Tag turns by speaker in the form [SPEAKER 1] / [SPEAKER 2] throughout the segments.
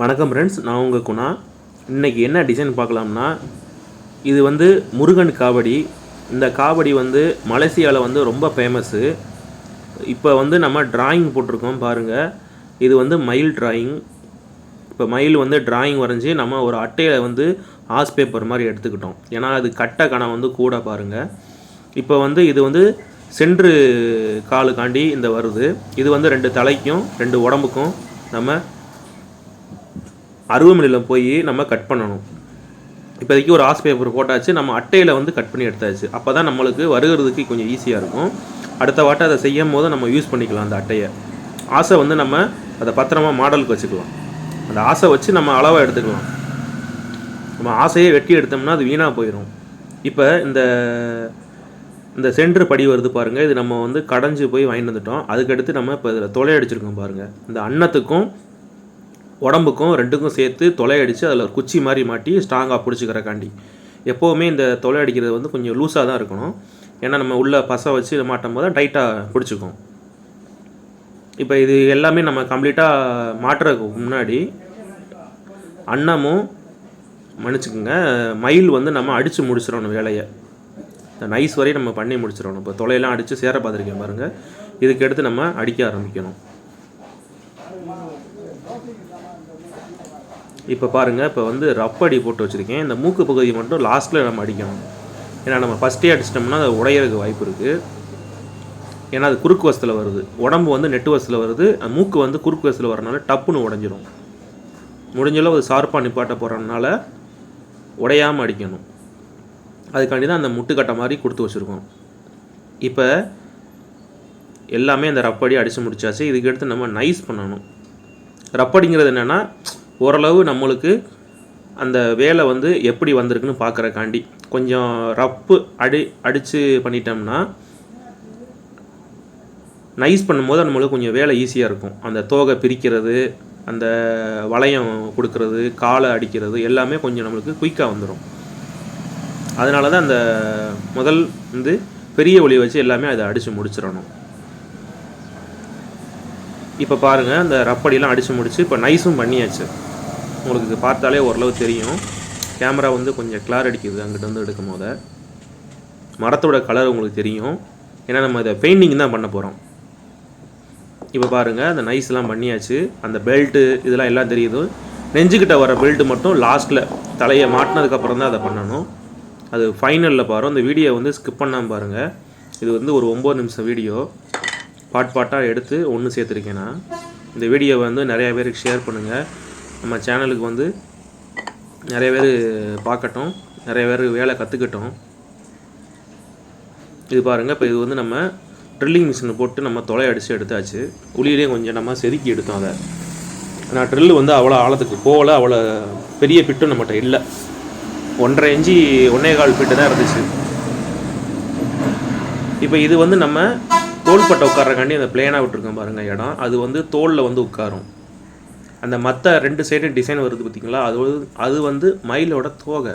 [SPEAKER 1] வணக்கம் ஃப்ரெண்ட்ஸ் நான் உங்கள் குணா. இன்னைக்கு என்ன டிசைன் பார்க்கலாம்னா இது வந்து முருகன் காவடி. இந்த காவடி வந்து மலேசியாவில் வந்து ரொம்ப ஃபேமஸ்ஸு இப்போ வந்து நம்ம டிராயிங் போட்டிருக்கோம் பாருங்கள் இது வந்து மயில் டிராயிங் இப்போ மயில் வந்து டிராயிங் வரைஞ்சி நம்ம ஒரு அட்டையில் வந்து ஆஸ் பேப்பர் மாதிரி எடுத்துக்கிட்டோம். ஏன்னா அது கட்ட கணம் வந்து கூட பாருங்கள் இப்போ வந்து இது வந்து சென்று காலுக்காண்டி இந்த வருது. இது வந்து ரெண்டு தலைக்கும் ரெண்டு உடம்புக்கும் நம்ம அருவமனையில் போய் நம்ம கட் பண்ணணும். இப்போதைக்கு ஒரு ஆஸ் பேப்பர் போட்டாச்சு நம்ம அட்டையில் வந்து கட் பண்ணி எடுத்தாச்சு. அப்போ தான் நம்மளுக்கு வருகிறதுக்கு கொஞ்சம் ஈஸியாக இருக்கும். அடுத்த வாட்டை அதை செய்யும் போது நம்ம யூஸ் பண்ணிக்கலாம் அந்த அட்டையை. ஆசை வந்து நம்ம அதை பத்திரமா மாடலுக்கு வச்சுக்கலாம். அந்த ஆசை வச்சு நம்ம அளவாக எடுத்துக்கலாம். நம்ம ஆசையை வெட்டி எடுத்தோம்னா அது வீணாக போயிடும் இப்போ இந்த இந்த சென்ட்ரு படி வருது பாருங்கள் இது நம்ம வந்து கடைஞ்சி போய் வாங்கிட்டு வந்துட்டோம். அதுக்கடுத்து நம்ம இப்போ இதில் தொலை அடிச்சிருக்கோம் பாருங்கள் இந்த அன்னத்துக்கும் உடம்புக்கும் ரெண்டுக்கும் சேர்த்து தொலை அடித்து அதில் ஒரு குச்சி மாதிரி மாட்டி ஸ்ட்ராங்காக பிடிச்சிக்கிறக்காண்டி. எப்போவுமே இந்த தொலை அடிக்கிறது வந்து கொஞ்சம் லூஸாக தான் இருக்கணும். ஏன்னா நம்ம உள்ளே பசை வச்சு மாட்டும் போது டைட்டாக பிடிச்சிக்கும். இப்போ இது எல்லாமே நம்ம கம்ப்ளீட்டாக மாட்டுறதுக்கு முன்னாடி அன்னமும் மன்னிச்சுக்கோங்க மயில் வந்து நம்ம அடித்து முடிச்சிடணும் வேலையை. இந்த நைஸ் வரையும் நம்ம பண்ணி முடிச்சிடணும். இப்போ தொலையெல்லாம் அடித்து சேர பார்த்துருக்கேன் பாருங்கள் இதுக்கு எடுத்து நம்ம அடிக்க ஆரம்பிக்கணும். இப்போ பாருங்கள் இப்போ வந்து ரப்படி போட்டு வச்சுருக்கேன். இந்த மூக்கு பகுதி மட்டும் லாஸ்ட்டில் நம்ம அடிக்கணும். ஏன்னா நம்ம ஃபஸ்ட்டே அடிச்சிட்டோம்னா அது உடையிறதுக்கு வாய்ப்பு இருக்குது ஏன்னா அது குறுக்கு வசத்தில் வருது. உடம்பு வந்து நெட்டு வசத்தில் வருது. அந்த மூக்கு வந்து குறுக்கு வசத்தில் வரனால டப்புன்னு உடஞ்சிரும். முடிஞ்சளவு அது சார்பாக நிப்பாட்ட போகிறதுனால உடையாமல் அடிக்கணும். அதுக்காண்டி தான் அந்த முட்டுக்கட்டை மாதிரி கொடுத்து வச்சுருக்கோம். இப்போ எல்லாமே அந்த ரப்படி அடித்து முடிச்சாச்சு. இதுக்கு எடுத்து நம்ம நைஸ் பண்ணணும். ரப்படிங்கிறது என்னென்னா ஓரளவு நம்மளுக்கு அந்த வேலை வந்து எப்படி வந்திருக்குன்னு பார்க்குறக்காண்டி கொஞ்சம் ரப்பு அடி அடித்து பண்ணிட்டோம்னா நைஸ் பண்ணும்போது நம்மளுக்கு கொஞ்சம் வேலை ஈஸியாக இருக்கும். அந்த தோகை பிரிக்கிறது அந்த வளையம் கொடுக்கறது காலை அடிக்கிறது எல்லாமே கொஞ்சம் நம்மளுக்கு குயிக்காக வந்துடும் அதனால தான் அந்த முதல் வந்து பெரிய ஒளி வச்சு எல்லாமே அதை அடித்து முடிச்சிடணும். இப்போ பாருங்கள் அந்த ரப்படிலாம் அடித்து முடித்து இப்போ நைஸும் பண்ணியாச்சு. உங்களுக்கு இது பார்த்தாலே ஓரளவு தெரியும். கேமரா வந்து கொஞ்சம் கிளார் அடிக்குது அங்கிட்ட வந்து எடுக்கும் போது. மரத்தோட கலர் உங்களுக்கு தெரியும். ஏன்னா நம்ம இதை பெயிண்டிங் தான் பண்ண போகிறோம் இப்போ பாருங்கள் அந்த நைஸ்லாம் பண்ணியாச்சு. அந்த பெல்ட்டு இதெல்லாம் எல்லாம் தெரியுது. நெஞ்சுக்கிட்ட வர பெல்ட்டு மட்டும் லாஸ்ட்டில் தலையை மாட்டினதுக்கப்புறம் தான் அதை பண்ணணும். அது ஃபைனலில் பாருங்கள் அந்த வீடியோ வந்து ஸ்கிப் பண்ணாமல் பாருங்கள் இது வந்து ஒரு ஒம்பது நிமிஷம் வீடியோ பாட் பாட்டாக எடுத்து ஒன்று சேர்த்துருக்கேன் நான். இந்த வீடியோவை வந்து நிறையா பேருக்கு ஷேர் பண்ணுங்கள் நம்ம சேனலுக்கு வந்து நிறைய பேர் பார்க்கட்டும் நிறைய பேர் வேலை கற்றுக்கட்டும் இது பாருங்கள் இப்போ இது வந்து நம்ம ட்ரில்லிங் மிஷினை போட்டு நம்ம தொலை அடித்து எடுத்தாச்சு. உளியிலையும் கொஞ்சம் நம்ம செதுக்கி எடுத்தோம் அதை. ஆனால் ட்ரில்லு வந்து அவ்வளோ ஆழத்துக்கு போகல அவ்வளோ பெரிய பிட்டும் நம்மகிட்ட இல்லை. ஒன்றரை இஞ்சி ஒன்றே கால் பிட்டு தான் இருந்துச்சு. இப்போ இது வந்து நம்ம தோள்பட்டை உட்கார்றக்காண்டி அந்த பிளேனாக விட்டுருக்கோம் பாருங்கள் இடம். அது வந்து தோலில் வந்து உட்காரும். அந்த மற்ற ரெண்டு சைடு டிசைன் வருது பார்த்தீங்களா அது வந்து- அது வந்து மயிலோட தோகை.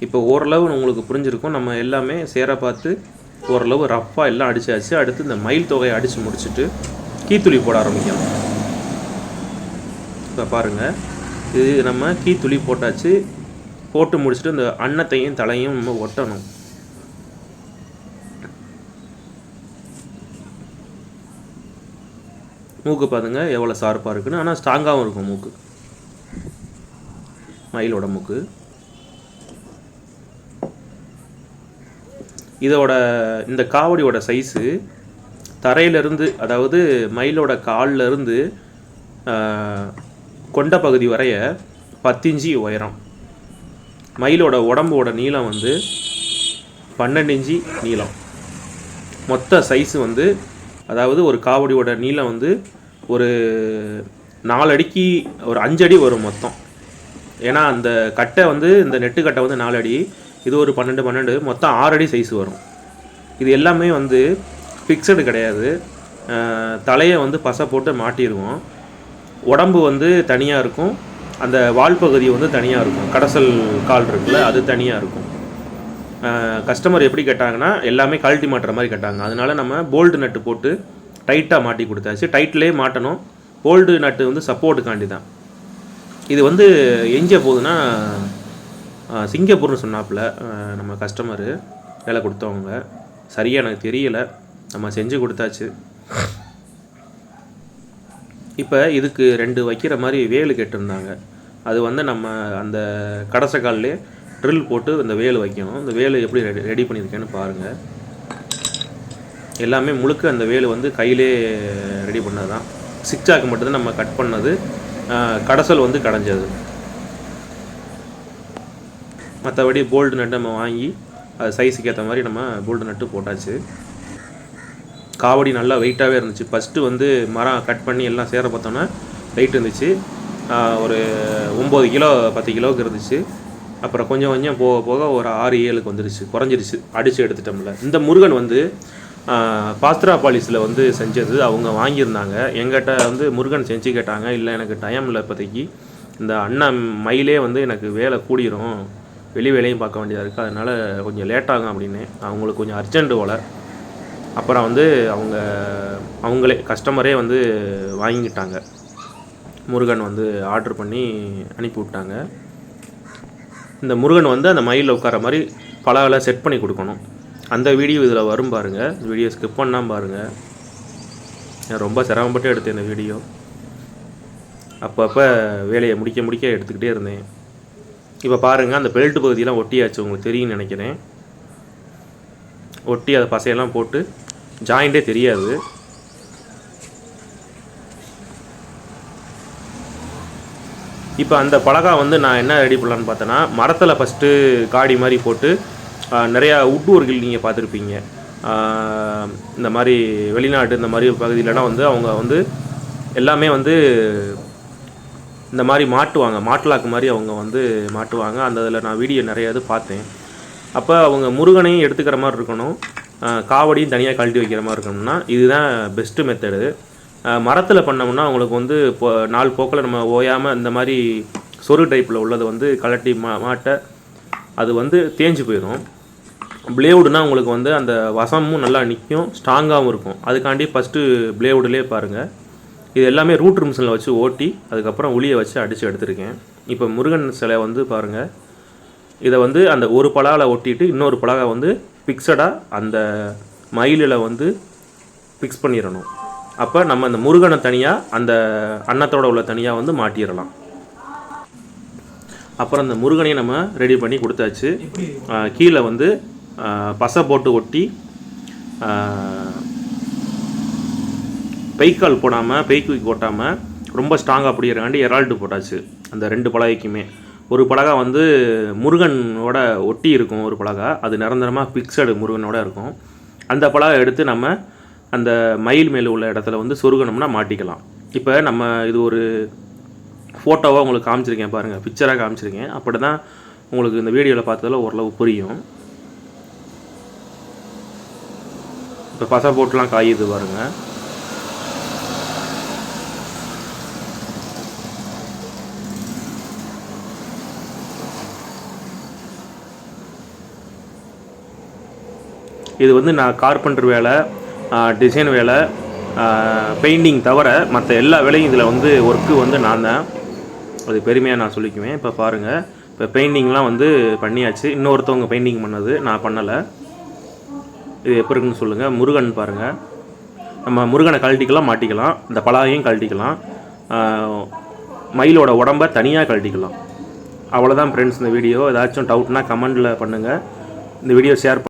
[SPEAKER 1] இப்போ ஓரளவு உங்களுக்கு புரிஞ்சிருக்கும். நம்ம எல்லாமே சேர பார்த்து ஓரளவு ரஃப்பாக எல்லாம் அடித்தாச்சு அடுத்து இந்த மயில் தொகையை அடித்து முடிச்சுட்டு கீத்துளி போட ஆரம்பிக்கணும் இப்போ பாருங்கள் இது நம்ம கீத்துளி போட்டாச்சு. போட்டு முடிச்சுட்டு இந்த அன்னத்தையும் தலையும் நம்ம ஒட்டணும். மூக்கு பார்த்துங்க எவ்வளோ ஷார்ப்பாக இருக்குன்னு. ஆனால் ஸ்ட்ராங்காகவும் இருக்கும் மூக்கு. மயிலோட மூக்கு. இதோட இந்த காவடியோட சைஸு தரையிலிருந்து அதாவது மயிலோட காலிலிருந்து கொண்ட பகுதி வரைய பத்திஞ்சி உயரம். மயிலோட உடம்போட நீளம் வந்து பன்னெண்டு இஞ்சி நீளம். மொத்த சைஸு வந்து அதாவது ஒரு காவடியோட நீளம் வந்து ஒரு நாலு அடிக்கு ஒரு அஞ்சடி வரும் மொத்தம். ஏன்னா அந்த கட்டை வந்து இந்த நெட்டு கட்டை வந்து நாலு அடி இது ஒரு பன்னெண்டு பன்னெண்டு மொத்தம் ஆறு அடி சைஸ் வரும். இது எல்லாமே வந்து ஃபிக்ஸடு கிடையாது. தலையை வந்து பசை போட்டு மாட்டிடுவோம். உடம்பு வந்து தனியாக இருக்கும். அந்த வால் பகுதி வந்து தனியாக இருக்கும். கடசல் கால் இருக்குல்ல அது தனியாக இருக்கும். கஸ்டமர் எப்படி கேட்டாங்கன்னா எல்லாமே கழட்டி மாட்டுற மாதிரி கேட்டாங்க. அதனால் நம்ம போல்டு நட்டு போட்டு டைட்டாக மாட்டி கொடுத்தாச்சு. டைட்லேயே மாட்டணும். போல்டு நட்டு வந்து சப்போர்ட்டுக்காண்டி தான் இது வந்து எங்கே போகுதுன்னா சிங்கப்பூர்னு சொன்னாப்புல நம்ம கஸ்டமரு வேலை கொடுத்தவங்க. சரியாக எனக்கு தெரியலை. நம்ம செஞ்சு கொடுத்தாச்சு. இப்போ இதுக்கு ரெண்டு வைக்கிற மாதிரி வேலு கேட்டிருந்தாங்க. அது வந்து நம்ம அந்த கடைசை கால்லே ட்ரில் போட்டு இந்த வேல் வைக்கணும். இந்த வேலு எப்படி ரெடி ரெடி பண்ணியிருக்கேன்னு பாருங்கள் எல்லாமே முழுக்க அந்த வேலை வந்து கையிலே ரெடி பண்ணது தான் சிக்ஸாக்கு மட்டும்தான் நம்ம கட் பண்ணது. கடைசல் வந்து கடைஞ்சது. மற்றபடி போல்டு நட்டு நம்ம வாங்கி அது சைஸுக்கு ஏற்ற மாதிரி நம்ம போல்டு நட்டு போட்டாச்சு. காவடி நல்லா வெயிட்டாகவே இருந்துச்சு. ஃபஸ்ட்டு வந்து மரம் கட் பண்ணி எல்லாம் சேர பார்த்தோன்னா வெயிட் இருந்துச்சு. ஒரு ஒம்பது கிலோ பத்து கிலோவுக்கு இருந்துச்சு. அப்புறம் கொஞ்சம் கொஞ்சம் போக போக ஒரு ஆறு ஏழுக்கு வந்துருச்சு குறைஞ்சிருச்சு. அடித்து எடுத்துட்டோம்ல. இந்த முருகன் வந்து பாஸ்திரா பாலிஸில் வந்து செஞ்சது. அவங்க வாங்கியிருந்தாங்க. எங்கிட்ட வந்து முருகன் செஞ்சு கேட்டாங்க. இல்லை எனக்கு டைம் இல்லை இப்போதைக்கு. இந்த அண்ணா மயிலே வந்து எனக்கு வேலை கூடிரும். வெளி வேலையும் பார்க்க வேண்டியதாக இருக்குது அதனால் கொஞ்சம் லேட் ஆகும் அப்படின்னு. அவங்களுக்கு கொஞ்சம் அர்ஜென்ட் போல். அப்புறம் வந்து அவங்க அவங்களே கஸ்டமரே வந்து வாங்கிக்கிட்டாங்க. முருகன் வந்து ஆர்டர் பண்ணி அனுப்பி விட்டாங்க இந்த முருகன் வந்து அந்த மயிலில் உட்கார மாதிரி பலகளை செட் பண்ணி கொடுக்கணும். அந்த வீடியோ இதில் வரும் பாருங்கள் வீடியோ ஸ்கிப் பண்ணாமல் பாருங்கள் நான் ரொம்ப சிரமப்பட்டு எடுத்தேன் இந்த வீடியோ அப்பப்போ வேலையை முடிக்க முடிக்க எடுத்துக்கிட்டே இருந்தேன். இப்போ பாருங்கள் அந்த பெல்ட் பகுதியெல்லாம் ஒட்டியாச்சு. உங்களுக்கு தெரியும்னு நினைக்கிறேன். ஒட்டி அதை பசையெல்லாம் போட்டு ஜாயிண்டே தெரியாது. இப்போ அந்த பலகா வந்து நான் என்ன ரெடி பண்ணலான்னு பார்த்தேன்னா மரத்தில் ஃபஸ்ட்டு காடி மாதிரி போட்டு நிறையா உட்வொர்க்கில் நீங்கள் பார்த்துருப்பீங்க. இந்த மாதிரி வெளிநாட்டு இந்த மாதிரி பகுதியிலலாம் வந்து அவங்க வந்து எல்லாமே வந்து இந்த மாதிரி மாட்டுவாங்க. மாட்டுலாக்கு மாதிரி அவங்க வந்து மாட்டுவாங்க. அந்த இதில் நான் வீடியோ நிறைய இது பார்த்தேன். அப்போ அவங்க முருகனையும் எடுத்துக்கிற மாதிரி இருக்கணும். காவடியும் தனியாக கழட்டி வைக்கிற மாதிரி இருக்கணும்னா இதுதான் பெஸ்ட்டு மெத்தடு மரத்தில் பண்ணோம்னா அவங்களுக்கு வந்து இப்போ நாலு போக்கில் நம்ம ஓயாமல் இந்த மாதிரி சொரு டைப்பில் உள்ளதை வந்து கழட்டி மா மாட்டை அது வந்து தேஞ்சு போயிடும் பிளேவுடுனா உங்களுக்கு வந்து அந்த வசமும் நல்லா நிற்கும் ஸ்ட்ராங்காகவும் இருக்கும். அதுக்காண்டி ஃபஸ்ட்டு பிளேவுடுலேயே பாருங்கள் இது எல்லாமே ரூட் மிஷினில் வச்சு ஓட்டி அதுக்கப்புறம் உளியை வச்சு அடித்து எடுத்திருக்கேன். இப்போ முருகன் சிலை வந்து பாருங்கள் இதை வந்து அந்த ஒரு பலாவில் ஒட்டிட்டு இன்னொரு பலகை வந்து ஃபிக்ஸடாக அந்த மயிலில் வந்து ஃபிக்ஸ் பண்ணிடணும். அப்போ நம்ம அந்த முருகனை தனியாக அந்த அன்னத்தோட உள்ள தனியாக வந்து மாட்டிடலாம். அப்புறம் அந்த முருகனையும் நம்ம ரெடி பண்ணி கொடுத்தாச்சு. கீழே வந்து பசை போட்டு ஒட்டி பைக்கால் பெய்க்கால் போடாமல் பைக்கு போட்டாமல் ரொம்ப ஸ்ட்ராங்காக அப்படிங்கிறக்காண்டி எரால்டு போட்டாச்சு அந்த ரெண்டு பலகைக்குமே. ஒரு பலகா வந்து முருகனோட ஒட்டி இருக்கும் ஒரு பலகா. அது நிரந்தரமாக பிக்சடு முருகனோட இருக்கும். அந்த பலகை எடுத்து நம்ம அந்த மயில் மேலே உள்ள இடத்துல வந்து சொருகணும்னா மாட்டிக்கலாம். இப்போ நம்ம இது ஒரு ஃபோட்டோவாக உங்களுக்கு காமிச்சிருக்கேன் பாருங்கள் பிக்சராக காமிச்சிருக்கேன். அப்படி தான் உங்களுக்கு இந்த வீடியோவில் பார்த்ததில் ஓரளவு புரியும். இப்போ பசை போட்டுலாம் காயுது பாருங்கள் இது வந்து நான் கார்பெண்டர் வேலை. டிசைன் வேலை பெயிண்டிங் தவிர மற்ற எல்லா வேலையும் இதில் வந்து ஒர்க்கு வந்து நான் தான் அது பெருமையாக நான் சொல்லிக்குவேன். இப்போ பாருங்கள் இப்போ பெயிண்டிங்லாம் வந்து பண்ணியாச்சு. இன்னொருத்தவங்க பெயிண்டிங் பண்ணது. நான் பண்ணலை. இது எப்போ இருக்குன்னு சொல்லுங்கள் முருகன் பாருங்கள் நம்ம முருகனை கழட்டிக்கலாம் மாட்டிக்கலாம். இந்த பலாயையும் கழட்டிக்கலாம். மயிலோட உடம்ப தனியாக கழட்டிக்கலாம். அவ்வளோதான் ஃப்ரெண்ட்ஸ் இந்த வீடியோ ஏதாச்சும் டவுட்னா கமெண்டில் பண்ணுங்கள் இந்த வீடியோ ஷேர்